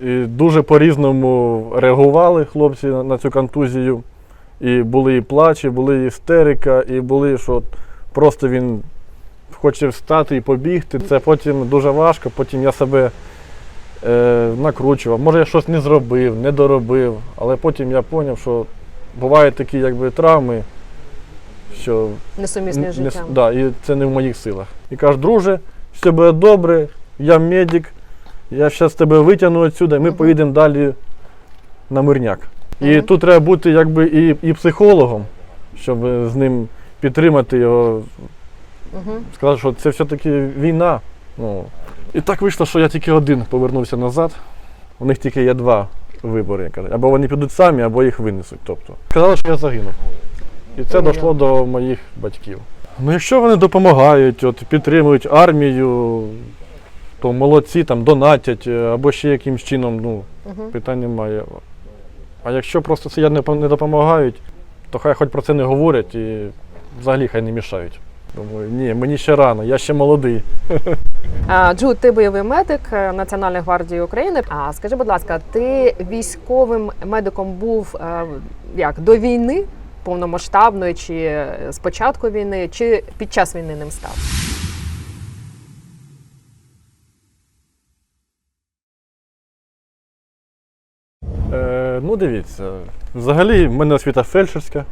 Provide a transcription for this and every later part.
І дуже по-різному реагували хлопці на, цю контузію. І були і плачі, були і істерика, і були, що просто він хоче встати і побігти. Це потім дуже важко, потім я себе е, накручував. Може, я щось не зробив, не доробив, але потім я зрозумів, що бувають такі якби, травми, що Несумісне з не, да, і це не в моїх силах. І кажуть, друже, все буде добре, я медик, я зараз тебе витягну відсюди, і ми поїдемо далі на мирняк. І тут треба бути якби і, і психологом, щоб з ним підтримати його, сказати, що це все-таки війна. Ну, і так вийшло, що я тільки один повернувся назад. У них тільки є два вибори. Або вони підуть самі, або їх винесуть. Тобто. Сказали, що я загинув. І це дійшло до моїх батьків. Ну, якщо вони допомагають, от, підтримують армію, то молодці, там, донатять, е, або ще якимсь чином, ну, Угу. питань немає. А якщо просто це не не допомагають, то хай хоч про це не говорять і взагалі хай не мішають. Думаю, ні, мені ще рано, я ще молодий. Джуд, ти бойовий медик е, Національної гвардії України. А скажи, будь ласка, ти військовим медиком був е, як до війни повномасштабної, чи е, з початку війни, чи під час війни ним став? Е, ну, дивіться, взагалі в мене освіта фельдшерська.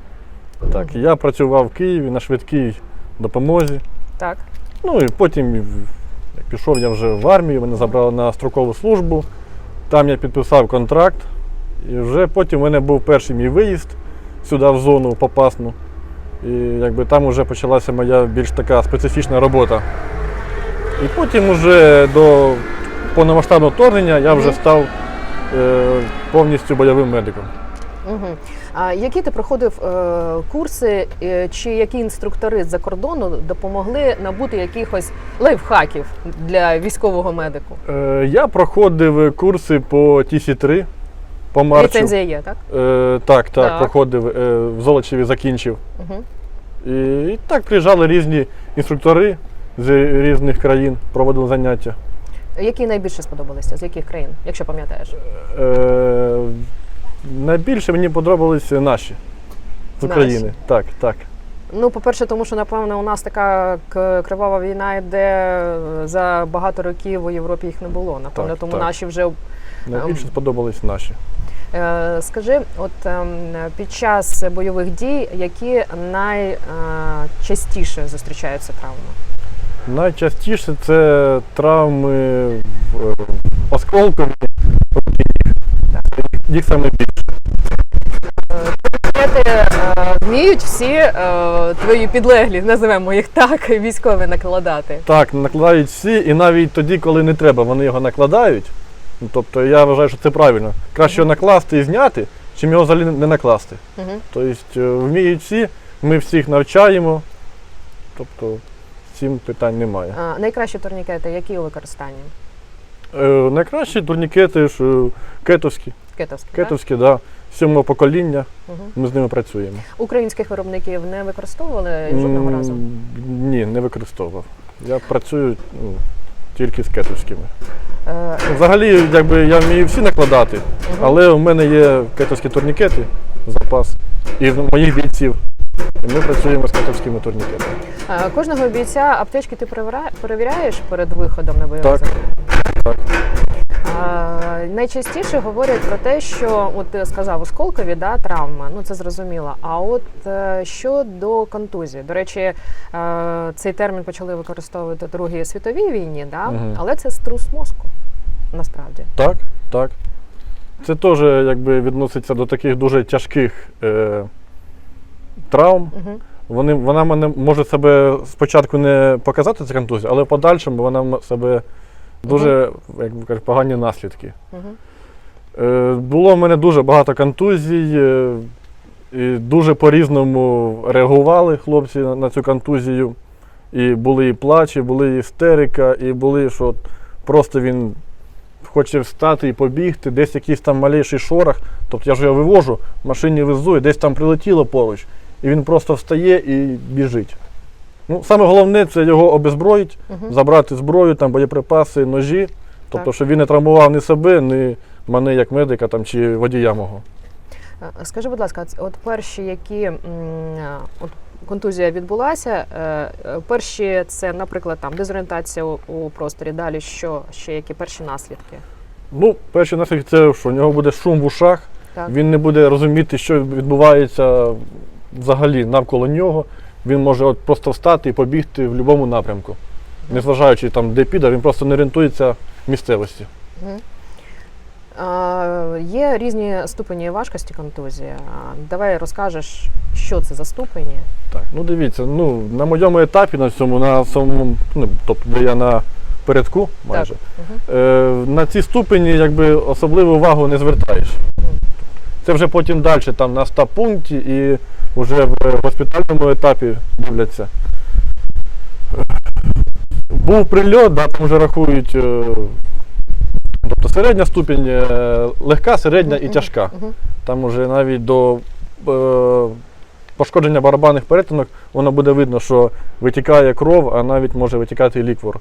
Так, я працював в Києві на швидкій допомозі. Так. Ну і потім, як пішов я вже в армію, мене забрали на строкову службу. Там я підписав контракт. І вже потім у мене був перший мій виїзд сюди в зону попасну. І якби там вже почалася моя більш така специфічна робота. І потім уже до повномасштабного вторгнення я вже став повністю бойовим медиком. Угу. А які ти проходив е, курси, е, чи які інструктори з-за кордону допомогли набути якихось лайфхаків для військового медику? Е, я проходив курси по TC3, по марчу. Ліцензія є, так? Е, так, так, Так. проходив е, в Золочеві закінчив. Угу. І, і так приїжджали різні інструктори з різних країн, проводили заняття. Які найбільше сподобалися? З яких країн, якщо пам'ятаєш? Е, найбільше мені подобалися наші з Наші. України. Так, так. Ну, по-перше, тому що напевно у нас така кривава війна йде за багато років у Європі їх не було. Напевно, Так, тому так. наші вже Найбільше Ем. сподобались наші. Е, Скажи, от ем, під час бойових дій, які найчастіше зустрічаються травми? Найчастіше це травми в- осколкові, їх саме більше. Турнікети е, вміють всі е, твої підлеглі, називемо їх так, військові накладати. Так, накладають всі, і навіть тоді, коли не треба, вони його накладають. Ну, тобто я вважаю, що це правильно. Краще його накласти і зняти, чим його взагалі не накласти. Угу. Тобто е, вміють всі, ми всіх навчаємо. Тобто цим питань немає. А, найкращі турнікети, які у використанні? Е, найкращі турнікети ж е, кетовські. Кетовські, так? Кетовські, да, сьомого покоління. Угу. Ми з ними працюємо. Українських виробників не використовували жодного М, разу? Ні, не використовував. Я працюю ну, тільки з кетовськими. Е, Взагалі, якби я вмію всі накладати, Мгм. але у мене є кетовські турнікети, запас, і в моїх бійців. І ми працюємо з кетовськими турнікетами. Кожного бійця аптечки ти перевіряєш перед виходом на бойове Так. завдання? Так. Е, Найчастіше говорять про те, що от ти сказав осколкові да, травма, ну це зрозуміло. А от е, щодо контузії, до речі, е, цей термін почали використовувати в Другій світовій війні, да? Мгм. але це струс мозку насправді. Так, так. Це теж якби відноситься до таких дуже тяжких е, травм. Угу. Вони, вона мене може себе спочатку не показати ця контузія, але в подальшому вона себе дуже як би кажуть, погані наслідки. Угу. Е, було в мене дуже багато контузій, е, і дуже по-різному реагували хлопці на, на цю контузію. І були і плачі, були і істерика, і були, що просто він хоче встати і побігти, десь якийсь там малейший шорох. Тобто я ж його вивожу, в машині везу, і десь там прилетіло поруч, і він просто встає і біжить. Ну, саме головне це його обезброїть, Угу. забрати зброю, там боєприпаси, ножі. Тобто, Так. щоб він не травмував ні себе, ні мене як медика там, чи водія мого. Е, Скажи, будь ласка, ц- от перші, які м, е, от контузія відбулася, е, е, перші це, наприклад, там дезорієнтація у, у просторі. Далі що ще які перші наслідки? Ну, перший наслідок це, що у нього буде шум в ушах, Так. він не буде розуміти, що відбувається взагалі навколо нього. Він може от просто встати і побігти в будь-якому напрямку. Незважаючи там, де піде, він просто не орієнтується в місцевості. А, є різні ступені важкості контузії. Давай розкажеш, що це за ступені. Так, ну дивіться, ну на моєму етапі на цьому, на самому, ну, тобто де я на передку майже, е, на ці ступені якби особливу увагу не звертаєш. Це вже потім далі, там на стаб-пункті і вже в госпітальному етапі дивляться. Був прильот, да, там вже рахують. е, Тобто середня ступінь, е, легка, середня і тяжка. Там уже навіть до е, пошкодження барабанних перетинок воно буде видно, що витікає кров, а навіть може витікати і ліквор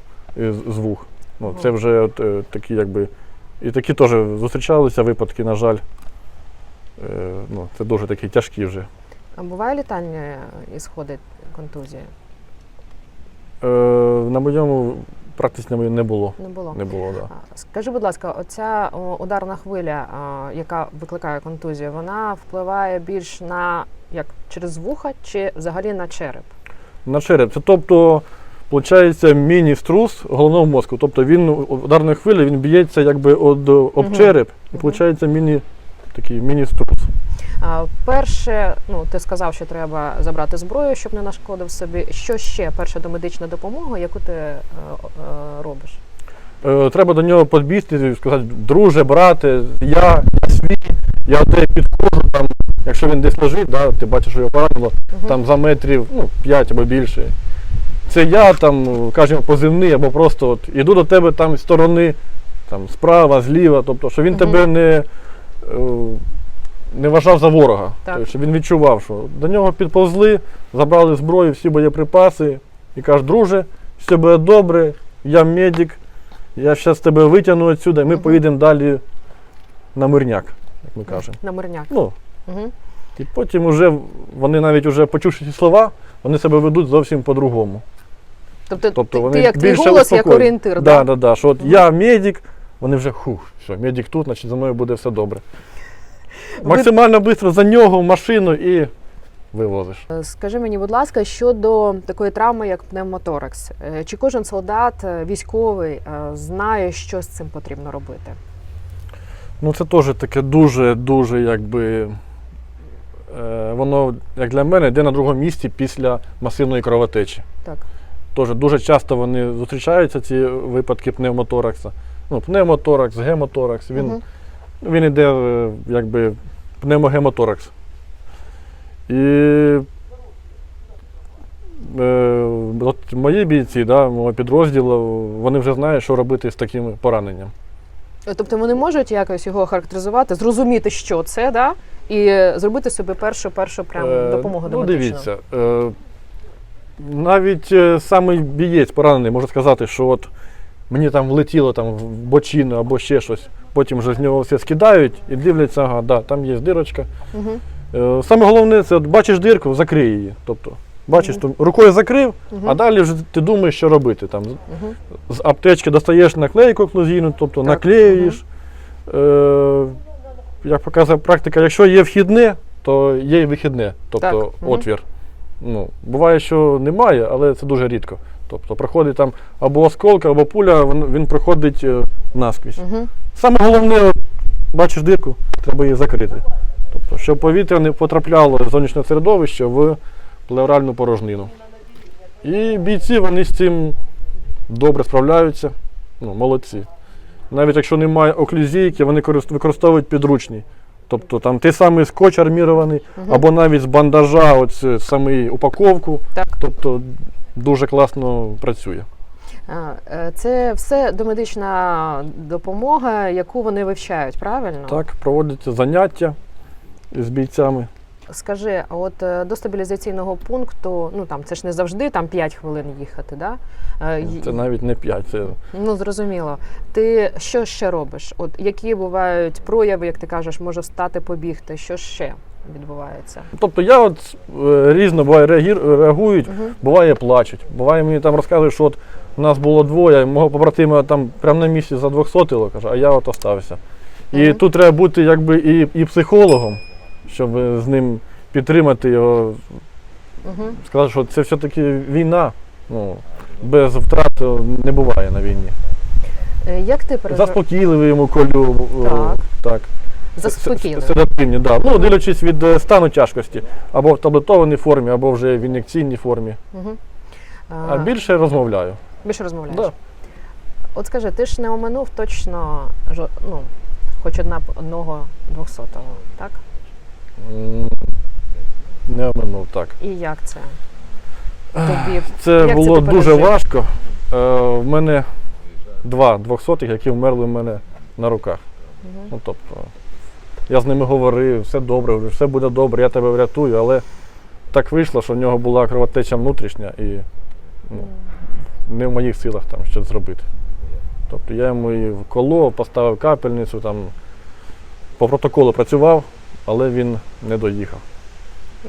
з вух. Ну, це вже от, такі, якби. І такі теж зустрічалися випадки, на жаль. Е, ну, це дуже такі тяжкі вже. А буває літальні ісходи контузії? Е, на моєму практиці на моєму не було. Не було. Не було, да. Скажи, будь ласка, оця ударна хвиля, яка викликає контузію, вона впливає більш на як через вуха чи взагалі на череп? На череп. Це тобто, виходить, міні-струс головного мозку. Тобто він ударної хвилі він б'ється якби об, череп, і Мгм. виходить міні, такий міні-струс. Перше, ну ти сказав, що треба забрати зброю, щоб не нашкодив собі. Що ще перша домедична допомога, яку ти е, е, робиш? Е, треба до нього підбігти і сказати, друже, брате, я, я свій, я тебе підходжу, там, якщо він десь лежить, да, ти бачиш, що його поранило, Мгм. там за метрів ну, 5 або більше. Це я там, кажемо, позивний, або просто от, іду до тебе там з сторони, там, справа, зліва, тобто, що він Мгм. тебе не, не вважав за ворога. Так. Тобто, він відчував, що до нього підповзли, забрали зброю, всі боєприпаси і кажуть, друже, все буде добре, я медик, я зараз тебе витягну відсюди, ми Мгм. поїдемо далі на мирняк, як ми кажемо. На мирняк. Ну, Угу. і потім вже вони навіть вже почувши ці слова, вони себе ведуть зовсім по-другому. Тобто, Тобто ти, вони ти як твій голос, як орієнтир, Да, да? да, да, що от Мгм. я медик, вони вже хух, все, медик тут, значить за мною буде все добре. Максимально швидко за нього в машину і вивозиш. Е, Скажи мені, будь ласка, щодо такої травми, як пневмоторакс. Е, Чи кожен солдат, е, військовий, знає, що з цим потрібно робити? Ну це теж таке дуже-дуже якби. Воно, як для мене, йде на другому місці після масивної кровотечі. Так. Теж дуже часто вони зустрічаються, ці випадки пневмоторакса. Ну, пневмоторакс, гемоторакс. Він, Мгм. Він йде е, якби пневмогемоторакс. І е, от мої бійці, да, мого підрозділу, вони вже знають, що робити з таким пораненням. Е, Тобто вони можуть якось його характеризувати, зрозуміти, що це, да? і зробити собі першу першу прям Е, допомогу Ну, домедичну. дивіться, е, навіть е, самий бієць поранений може сказати, що от мені там влетіло там, в бочину або ще щось. Потім вже з нього все скидають і дивляться, ага, да, там є дирочка. Угу. Е, саме головне, це от бачиш дирку, закрий її. Тобто, бачиш, то рукою закрив, Мгм. а далі вже ти думаєш, що робити. Там, Угу. з аптечки достаєш наклейку оклюзійну, тобто Так, наклеюєш. Е, як показує практика, якщо є вхідне, то є і вихідне, тобто Так, отвір. Ну, буває, що немає, але це дуже рідко. Тобто проходить там або осколка, або пуля, він, проходить е, наскрізь. Угу. Саме головне, бачиш дирку, треба її закрити. Тобто, щоб повітря не потрапляло з зовнішнього середовища в плевральну порожнину. І бійці вони з цим добре справляються. Ну, молодці. Навіть якщо немає оклюзійки, вони використовують підручні. Тобто там той самий скотч армірований, Мгм. або навіть з бандажа, от е, самий упаковку. Так. Тобто дуже класно працює. Е, Це все домедична допомога, яку вони вивчають, правильно? Так, проводяться заняття з бійцями. Скажи, а от е, до стабілізаційного пункту, ну там це ж не завжди там 5 хвилин їхати, да? Е, Це навіть не 5. Це Ну зрозуміло. Ти що ще робиш? От які бувають прояви, як ти кажеш, може встати, побігти? Що ще відбувається? Тобто я от е, різно буває реагір- реагують, буває плачуть. Буває мені там розказують, що от у нас було двоє, мого побратима там прямо на місці за 200 каже, а я от остався. І Мгм. тут треба бути якби і, і психологом, щоб е, з ним підтримати його, Угу. сказати, що це все-таки війна. Ну, без втрат е, не буває на війні. Е, Як ти переживаєш? Заспокійливий йому колю. е, Так. так. Заспокійливо. Седативні, да. Ну, дивлячись від е, стану тяжкості, або в таблетованій формі, або вже в ін'єкційній формі. Угу. А більше розмовляю. більше розмовляєш? Да. От скажи, ти ж не оминув точно ну, хоч одна одного двохсотого, так? Не оминув, так. І як це? Тобі Це Як це було ти дуже важко. Е, в мене два двохсотих, які вмерли в мене на руках. Мгм. Ну, тобто, я з ними говорив, все добре, все буде добре, я тебе врятую, але так вийшло, що в нього була кровотеча внутрішня і ну, не в моїх силах там щось зробити. Тобто я йому і вколов, поставив капельницю, там, по протоколу працював, але він не доїхав.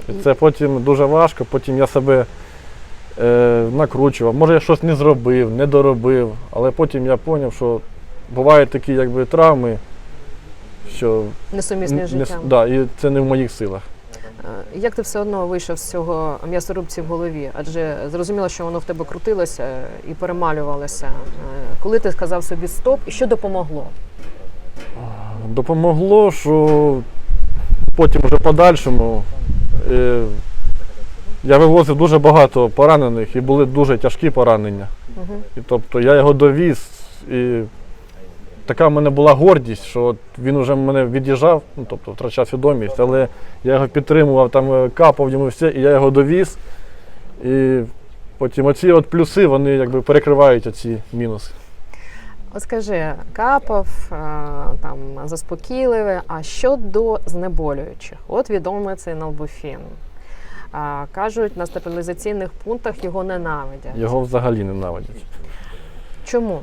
І це потім дуже важко, потім я себе е, накручував. Може, я щось не зробив, не доробив, але потім я зрозумів, що бувають такі якби, травми, що несумісні н- з не, життям. да, і це не в моїх силах. Е, Як ти все одно вийшов з цього м'ясорубці в голові? Адже зрозуміло, що воно в тебе крутилося і перемалювалося. Е, Коли ти сказав собі стоп, і що допомогло? Допомогло, що потім вже подальшому е, я вивозив дуже багато поранених і були дуже тяжкі поранення. Угу. І тобто я його довіз, і така в мене була гордість, що він вже мене від'їжджав, ну тобто втрачав свідомість, але я його підтримував, там е, капав йому все, і я його довіз. І потім оці от плюси вони якби перекривають оці мінуси. От скажи, капав, е, там заспокійливе. А щодо знеболюючих? От відомий цей налбуфін. Кажуть, на стабілізаційних пунктах його ненавидять. Його взагалі ненавидять. Чому?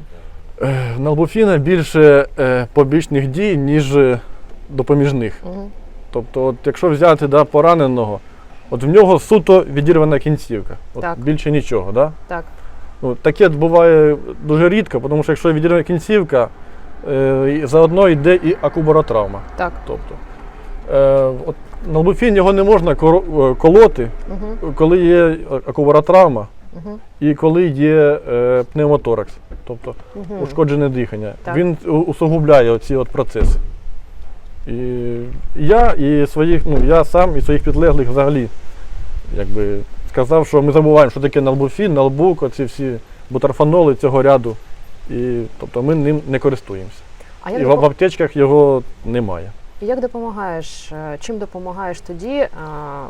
Е, налбуфіна більше е, побічних дій, ніж е, допоміжних. Угу. Тобто, от, якщо взяти да, пораненого, от в нього суто відірвана кінцівка. От, Так. більше нічого. Да? Так. Ну, таке буває дуже рідко, тому що якщо відірвана кінцівка, е, заодно йде і акубаротравма. Так. Тобто, е, от, налбуфін його не можна колоти, Угу. коли є і коли є е, пневмоторакс, тобто Угу. ушкоджене дихання. Так. Він усугубляє оці от процеси. І я і своїх, ну я сам і своїх підлеглих взагалі якби сказав, що ми забуваємо, що таке налбуфін, налбук, оці всі бутарфаноли цього ряду. І тобто ми ним не користуємося. А І в, в аптечках його немає. Як допомагаєш? е, Чим допомагаєш тоді е,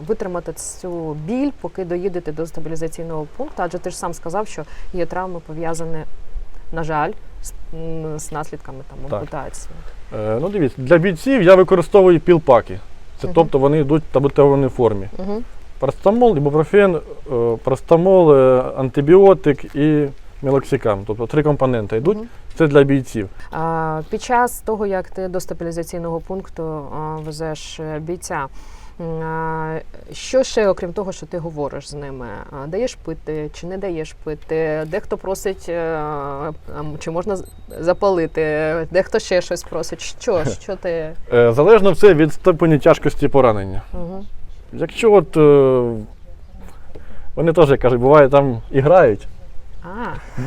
витримати цю біль, поки доїдете до стабілізаційного пункту? Адже ти ж сам сказав, що є травми пов'язані, на жаль, з, з наслідками там ампутації. Е, ну дивіться, для бійців я використовую пілпаки. Це Мгм. тобто вони йдуть в таблетованій формі. Угу. Парацетамол, ібупрофен, е, парацетамол, е, антибіотик і мелоксикам. Тобто три компоненти йдуть. Мгм. Це для бійців. А, під час того, як ти до стабілізаційного пункту а, везеш е, бійця, що ще, окрім того, що ти говориш з ними? Даєш пити чи не даєш пити? Дехто просить, е, чи можна запалити, дехто ще щось просить. Що? Що ти? Е, Залежно все від ступені тяжкості поранення. Угу. Якщо от вони теж кажуть, буває там і грають.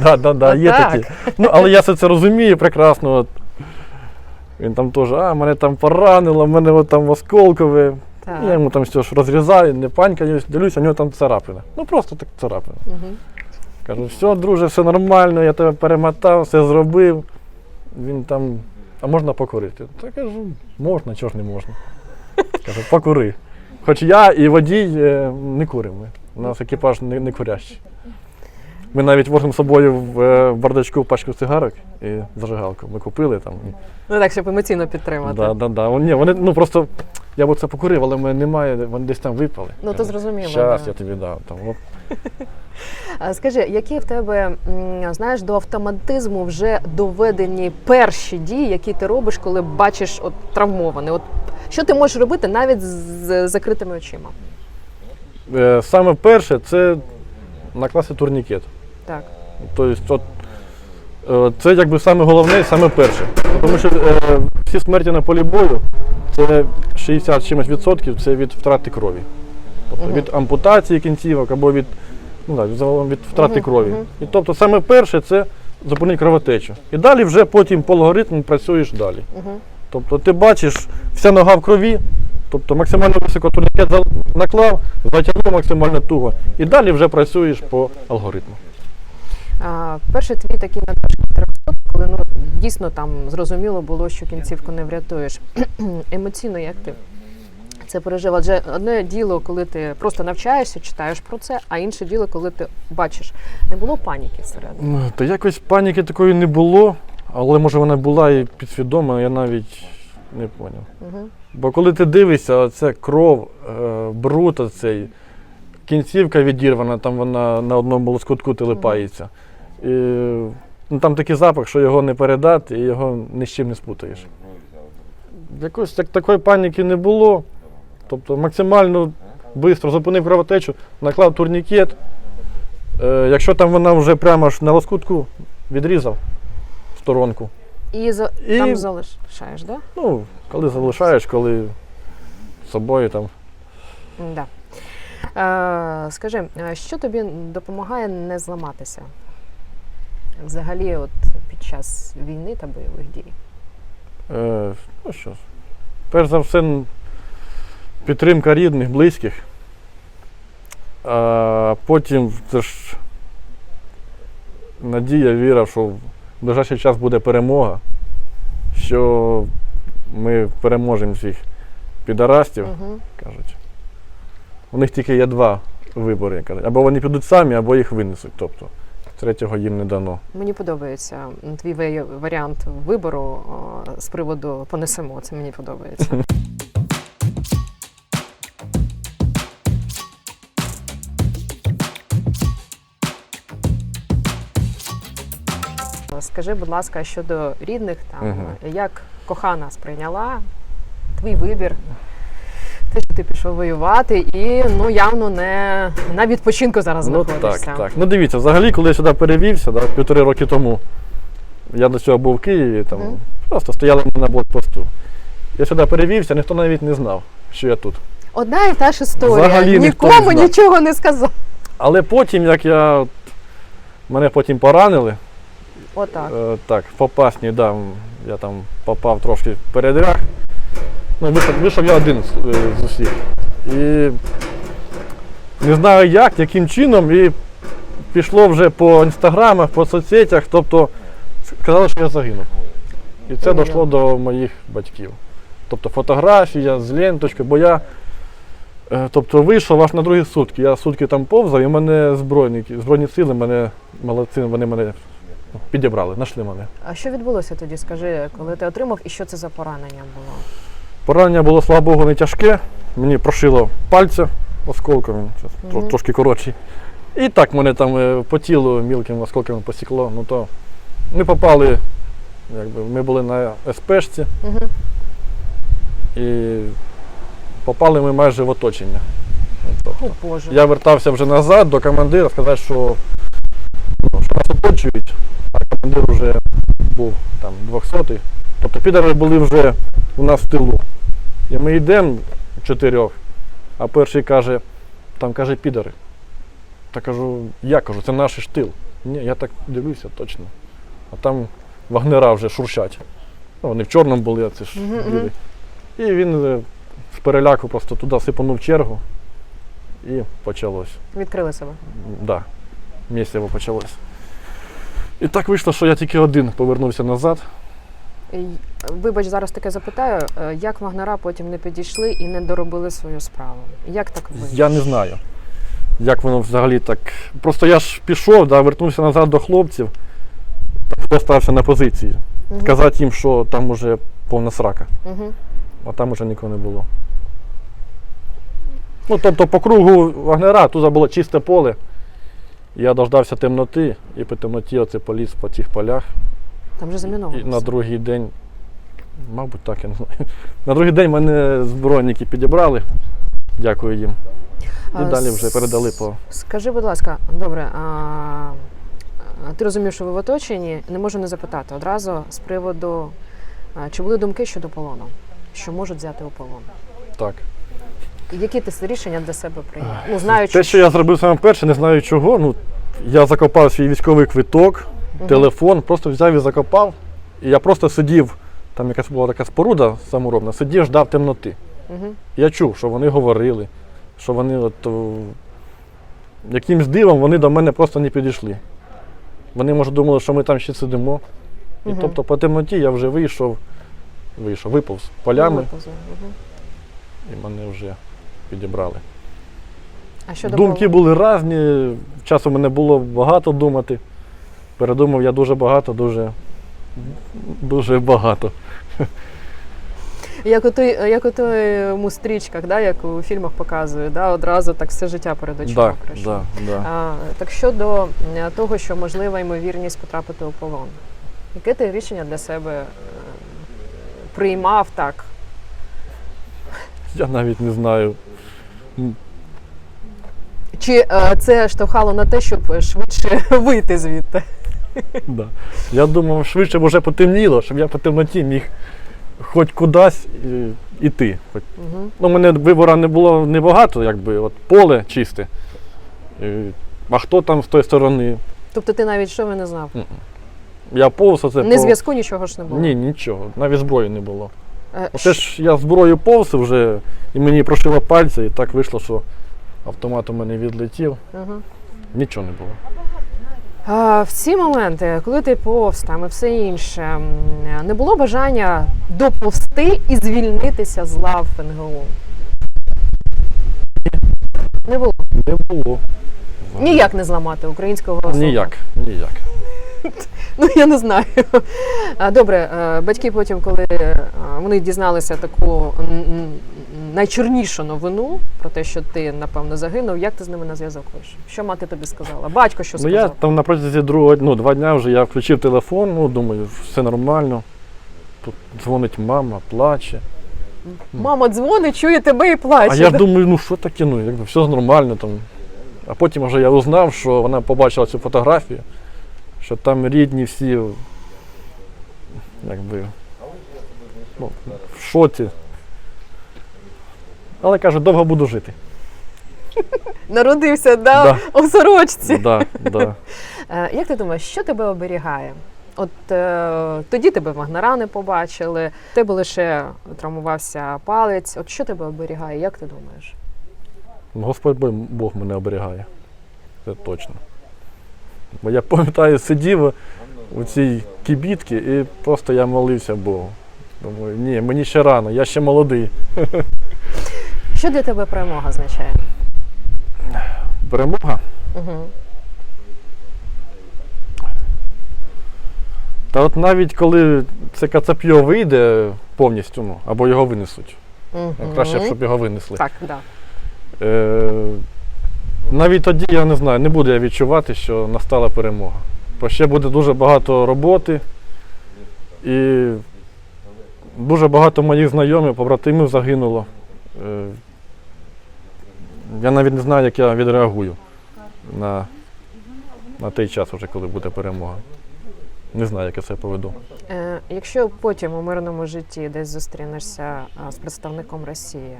Да, да, да, є такі. Ну, але я все це розумію прекрасно. От. Він там теж, а, мене там поранило, мене от там осколкове. так. Я йому там все ж розрізаю, не панькаюсь, дивлюся, у нього там царапина. Ну просто так царапина. Угу. Кажу, все, друже, все нормально, я тебе перемотав, все зробив. Він там, а можна покурити? Та кажу, можна, чого ж не можна. Кажу, покури. Хоч я і водій е, не куримо. У нас екіпаж не, не курящий. Ми навіть возимо з собою в е, бардачку пачку цигарок і зажигалку. Ми купили там. Ну так, щоб емоційно підтримати. Да, да, да. Вони, вони, ну просто Я б це покурив, але в мене немає, вони десь там випали. Ну, то зрозуміло, Щас да. я тобі дам. Там, оп. Скажи, які в тебе знаєш до автоматизму вже доведені перші дії, які ти робиш, коли бачиш от травмований? От що ти можеш робити навіть з з закритими очима? Е, Саме перше це накласти турнікет. Так. Тобто, от, е, це якби саме головне, саме перше. Тому що е, всі смерті на полі бою це 60 з чимось відсотків це від втрати крові. Тобто від ампутації кінцівок або від, ну, так, загалом від втрати крові. І тобто саме перше це зупинити кровотечу. І далі вже потім по алгоритму працюєш далі. Тобто ти бачиш, вся нога в крові, тобто максимально високо турнікет наклав, затягнув максимально туго. І далі вже працюєш по алгоритму. Перший твій такий натяжкий терапевт, коли ну дійсно там зрозуміло було, що кінцівку не врятуєш. Емоційно як ти це пережив? Адже одне діло, коли ти просто навчаєшся, читаєш про це, а інше діло, коли ти бачиш, не було паніки всередині. Ну, Та якось паніки такої не було, але може вона була і підсвідома, я навіть не зрозумів. Угу. Бо коли ти дивишся, це кров, е, бруд оцей, кінцівка відірвана, там вона на одному лоскутку телепається. І, ну, там такий запах, що його не передати і його ні з чим не спутаєш. Якось так, такої паніки не було. Тобто максимально швидко зупинив кровотечу, наклав турнікет. Е, якщо там вона вже прямо ж на лоскутку, відрізав в сторонку. І, за, І- там залишаєш, да? Ну, коли залишаєш, коли з собою там. Да. Е, скажи, е, що тобі допомагає не зламатися? Взагалі, от під час війни та бойових дій? Е, ну що перш за все, підтримка рідних, близьких. А потім це ж надія, віра, що в ближайший час буде перемога, що ми переможемо всіх підарастів, Угу. кажуть. У них тільки є два вибори. кажуть. Або вони підуть самі, або їх винесуть. Тобто третього їм не дано. Мені подобається твій варіант вибору з приводу понесемо. Це мені подобається. Скажи, будь ласка, щодо рідних, там Мгм. як кохана сприйняла твій вибір, що ти пішов воювати, і ну явно не на відпочинку зараз Ну знаходишся. так, так. Ну дивіться, взагалі, коли я сюди перевівся, да, півтори роки тому, я до цього був в Києві, там Мгм. просто стояли на блокпосту. Я сюди перевівся, ніхто навіть не знав, що я тут. Одна і та ж історія. Взагалі Нікому не нічого не сказав. Але потім, як я. от, Мене потім поранили, Отак. е, так, в Попасні, да, я там попав трошки в передряг. Ну, вийшов, вийшов я один з, е, з усіх. І не знаю як, яким чином, і пішло вже по інстаграмах, по соцсетях, тобто сказали, що я загинув. І це дійшло до моїх батьків. Тобто фотографія з ленточкою, бо я е, тобто, вийшов аж на другі сутки. Я сутки там повзав, і мене збройники, збройні сили мене молодці, вони мене підібрали, знайшли мене. А що відбулося тоді? Скажи, коли ти отримав і що це за поранення було? Поранення було, слава Богу, не тяжке. Мені прошило пальця осколком, щас тро- трошки коротші. І так мене там е, по тілу мілким осколками посікло. Ну то ми попали, якби, ми були на СПшці Угу. і попали ми майже в оточення. Тобто, О, Боже. Я вертався вже назад до командира, сказати, що, ну, що нас оточують, а командир вже був там 200-й. Тобто підари були вже у нас в тилу. І ми йдемо чотирьох, а перший каже, там каже підари. Та кажу, я кажу, це наш ж тил. Ні, я так дивлюся точно. А там вагнера вже шуршать. Ну, вони в чорному були, а це ж Мгм, мгм. білий. І він е, з переляку просто туди сипанув чергу і почалось. Відкрили себе. Да, місяво почалось. І так вийшло, що я тільки один повернувся назад. Вибач, зараз таке запитаю. е, Як вагнера потім не підійшли і не доробили свою справу? Як так вийшло? Я не знаю, як воно взагалі так. Просто я ж пішов, да, вернувся назад до хлопців, хто стався на позиції. Мгм. Сказати їм, що там уже повна срака, Мгм. а там уже нікого не було. Ну, тобто по кругу вагнера тут було чисте поле. Я дождався темноти і по темноті оце поліз по цих полях. Там же І на другий день, мабуть, так, я не знаю. На другий день мене збройники підібрали. Дякую їм. І далі вже передали по. Скажи, будь ласка, добре, а, а, ти розумів, що ви в оточенні, не можу не запитати одразу з приводу, а, чи були думки щодо полону, що можуть взяти у полон? Так. Які ти рішення для себе прийняв? Ну, знаючи, Те, що я зробив саме перше, не знаю чого. Ну, я закопав свій військовий квиток, Мгм. телефон, просто взяв і закопав. І я просто сидів, там якась була така споруда саморобна, сидів, ждав темноти. Угу. Я чув, що вони говорили, що вони от, о, якимсь дивом вони до мене просто не підійшли. Вони, може, думали, що ми там ще сидимо. І Мгм. тобто по темноті я вже вийшов, вийшов, виповз полями, Угу. і мене вже підібрали. А щодо Думки були різні, часу мене було багато думати. Передумав я дуже багато, дуже, дуже багато. Як у той, як у той стрічках, да, як у фільмах показують, да, одразу так все життя перед очима Да, да, да. А, так щодо е, того, що можлива ймовірність потрапити у полон, яке ти рішення для себе е, приймав так? Я навіть не знаю. Чи е, це штовхало на те, щоб швидше вийти звідти? Да. Я думав, швидше б вже потемніло, щоб я по темноті міг хоч кудись е, іти. Хоч. Угу. Ну, у мене вибору не було небагато, якби от поле чисте. Е, А хто там з тої сторони? Тобто ти навіть що не знав? Я повз оце. Не зв'язку нічого ж не було. Ні, нічого, навіть зброї не було. Е, Оце ж я зброю повз вже, і мені прошило пальці, і так вийшло, що автомат у мене відлетів. Угу. Нічого не було. А, в ці моменти, коли ти повз там і все інше, не було бажання доповсти і звільнитися з лав НГУ? Не було. Не було. Ніяк не зламати українського голосу. Ніяк, ніяк. Ну я не знаю. Добре, е, батьки потім, коли е, вони дізналися таку найчорнішу новину про те, що ти напевно загинув, як ти з ними на зв'язок вийшов? Що мати тобі сказала? Батько що Ну я там на протязі другого, ну, два дня вже я включив телефон, ну думаю, все нормально. Тут дзвонить мама, плаче. Мама дзвонить, чує тебе і плаче. А я думаю, ну що таке, ну якби все нормально там. А потім вже я узнав, що вона побачила цю фотографію, що там рідні всі якби ну, в шоці. Але каже, довго буду жити. Народився да, Да. у сорочці. Да, да. Е, Як ти думаєш, що тебе оберігає? От е, тоді тебе вагнера не побачили, в тебе лише травмувався палець. От що тебе оберігає? Як ти думаєш? Господь Бог- Бог мене оберігає. Це точно. Бо я пам'ятаю, сидів у цій кібітці і просто я молився Богу. Думаю, ні, мені ще рано, я ще молодий. Що для тебе перемога означає? Перемога. Угу. Та от навіть коли це кацап'йо вийде повністю, ну, або його винесуть. Угу. Краще, б, щоб його винесли. Так, да. Е, навіть тоді я не знаю, не буду я відчувати, що настала перемога. Бо ще буде дуже багато роботи. І дуже багато моїх знайомих, побратимів загинуло. Е, я навіть не знаю, як я відреагую на, на той час, вже, коли буде перемога. Не знаю, як я це поведу. Е, якщо потім у мирному житті десь зустрінешся з представником Росії,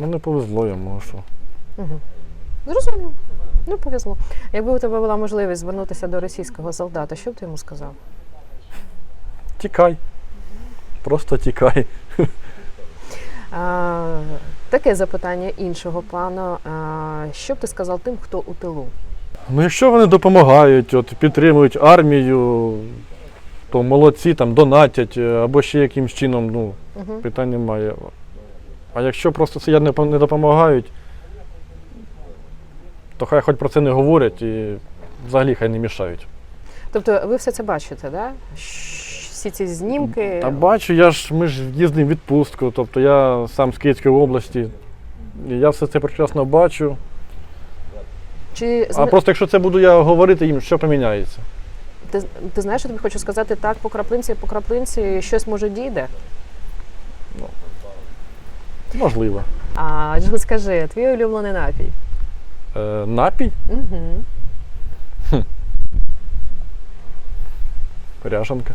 Ну, не повезло йому, а що. угу. зрозумів. Ну, повезло. Якби у тебе була можливість звернутися до російського солдата, що б ти йому сказав? Тікай. Просто тікай. А, таке запитання іншого плану. А, що б ти сказав тим, хто у тилу? Ну, якщо вони допомагають, от, підтримують армію, то молодці, там, донатять е, або ще якимсь чином, ну, Угу. питань немає. А якщо просто сидять не не допомагають, то хай хоч про це не говорять і взагалі хай не мішають. Тобто ви все це бачите, да? Всі ці знімки? Та бачу, я ж ми ж їздимо в відпустку, тобто я сам з Київської області. І я все це прекрасно бачу. Чи А просто якщо це буду я говорити їм, що поміняється? ти, ти знаєш, що тобі хочу сказати, так, по краплинці, по краплинці щось може дійде. Можливо. А скажи, твій улюблений напій? Е, напій? Угу. Ряжанка.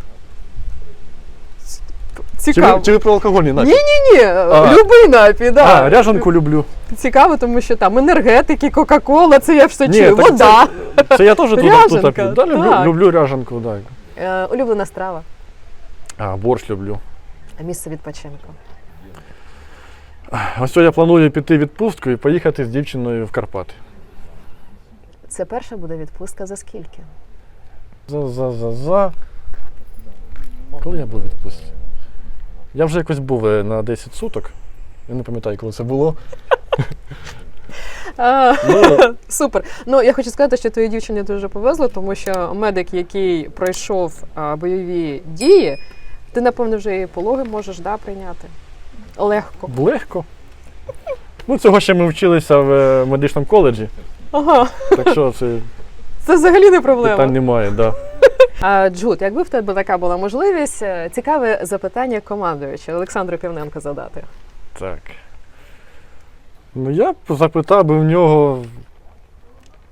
Чи Цікаво. ви, чи ви про алкогольний напій? Ні, ні, ні, любий напій, да. А, ряжанку люблю. Цікаво, тому що там енергетики, Кока-Кола, це я все чую. так Вода. Це я теж тут, тут Ряжанка, п'ю. Да, люблю, так. люблю ряжанку, так. Е, улюблена страва. А, борщ люблю. Місце відпочинку. Ось я планую піти відпустку і поїхати з дівчиною в Карпати. Це перша буде відпустка за скільки? За, за, за, за. Коли я був у відпустці? Я вже якось був е, на 10 суток. Я не пам'ятаю, коли це було. А, Ну, Супер. Ну я хочу сказати, що твоїй дівчині дуже повезло, тому що медик, який пройшов а, бойові дії, ти напевно вже і пологи можеш да, прийняти. Легко. легко. Ну, цього ще ми вчилися в е, медичному коледжі, Ага, так що це це взагалі не проблема. питань немає. Да. А, Джуд, якби в тебе така була можливість, е, цікаве запитання командуюча Олександру Півненко задати. Так. Ну, я б запитав би в нього,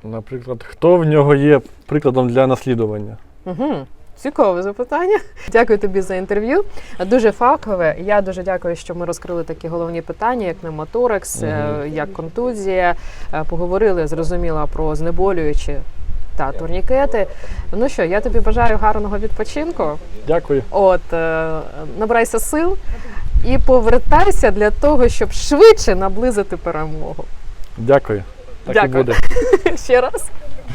наприклад, хто в нього є прикладом для наслідування. Угу. Цікаве запитання. Дякую тобі за інтерв'ю. Дуже фахове. Я дуже дякую, що ми розкрили такі головні питання, як пневмоторакс, е, Мгм. як контузія. Е, Поговорили, зрозуміла про знеболюючі та турнікети. Ну що, я тобі бажаю гарного відпочинку. Дякую. От е, набирайся сил і повертайся для того, щоб швидше наблизити перемогу. Дякую. Так Дякую. і буде. Ще раз.